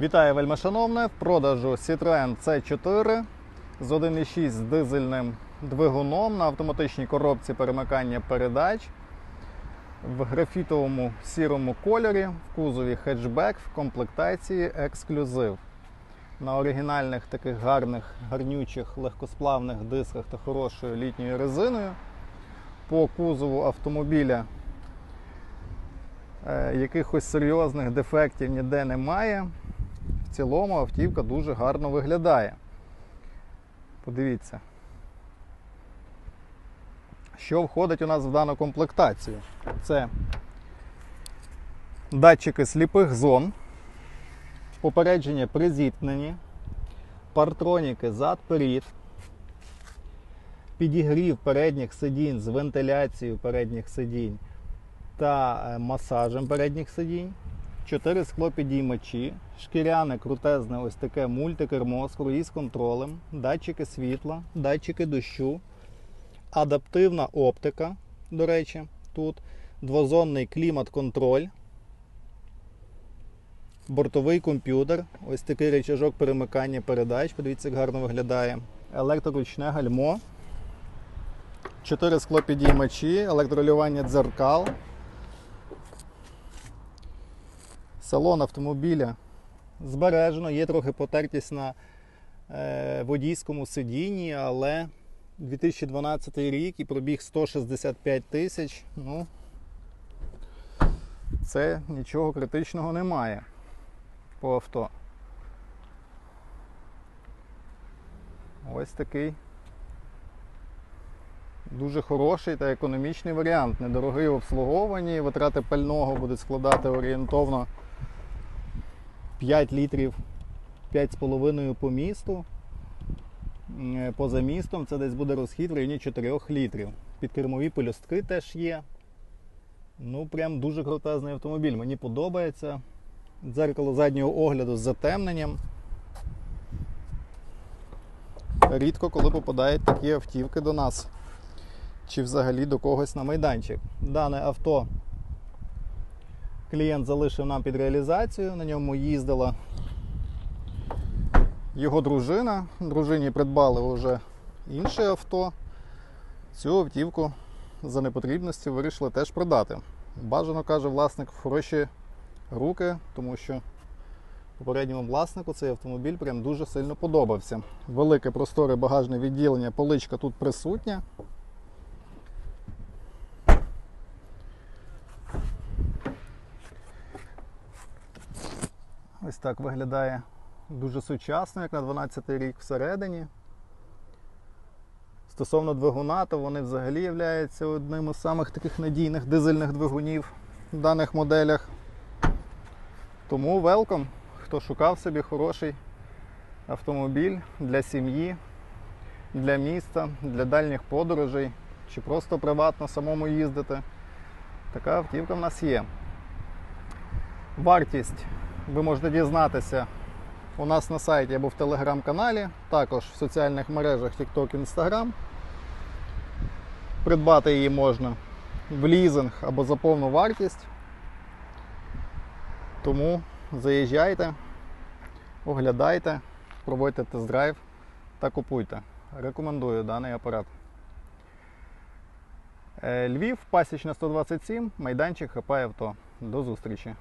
Вітаю вельмишановне! В продажу Citroen C4 з 1,6 з дизельним двигуном на автоматичній коробці перемикання передач в графітовому сірому кольорі, в кузові хетчбек в комплектації ексклюзив. На оригінальних таких гарних, гарнючих, легкосплавних дисках та хорошою літньою резиною. По кузову автомобіля е, якихось серйозних дефектів ніде немає. В цілому автівка дуже гарно виглядає. Подивіться. Що входить у нас в дану комплектацію? Це датчики сліпих зон, попередження при зіткненні, партроніки зад-перед, підігрів передніх сидінь з вентиляцією передніх сидінь та е, масажем передніх сидінь. 4 склопідіймачі, шкіряне крутезне ось таке мультикермо з круїз контролем, датчики світла, датчики дощу, адаптивна оптика, до речі, тут двозонний клімат-контроль, бортовий комп'ютер, ось такий речажок перемикання передач, подивіться, як гарно виглядає, електроручне гальмо, 4 склопідіймачі, електролювання дзеркал. Салон автомобіля збережено, є трохи потертість на е, водійському сидінні, але 2012 рік і пробіг 165 тисяч. Ну, це нічого критичного немає по авто. Ось такий дуже хороший та економічний варіант. Недорогий в обслуговуванні, витрати пального будуть складати орієнтовно 5 літрів 5,5 по місту. Е, Поза містом це десь буде розхід в районі 4 літрів. Підкермові пелюстки теж є. Ну, прям дуже крутезний автомобіль. Мені подобається. Дзеркало заднього огляду з затемненням. Рідко коли попадають такі автівки до нас. Чи взагалі до когось на майданчик. Дане авто клієнт залишив нам під реалізацію, на ньому їздила його дружина. Дружині придбали вже інше авто. Цю автівку за непотрібності вирішили теж продати. Бажано каже власник в хороші руки, тому що попередньому власнику цей автомобіль прям дуже сильно подобався. Велике просторе багажне відділення, поличка тут присутня. Ось так виглядає дуже сучасно, як на 12 рік всередині. Стосовно двигуна, то вони взагалі являються одним із самих таких надійних дизельних двигунів в даних моделях. Тому велком, хто шукав собі хороший автомобіль для сім'ї, для міста, для дальніх подорожей чи просто приватно самому їздити. Така автівка в нас є. Вартість ви можете дізнатися у нас на сайті або в телеграм-каналі, також в соціальних мережах TikTok, Instagram. Придбати її можна в лізинг або за повну вартість. Тому заїжджайте, оглядайте, проводьте тест-драйв та купуйте. Рекомендую даний апарат. Е, Львів, пасічна 127, майданчик ХП авто. До зустрічі!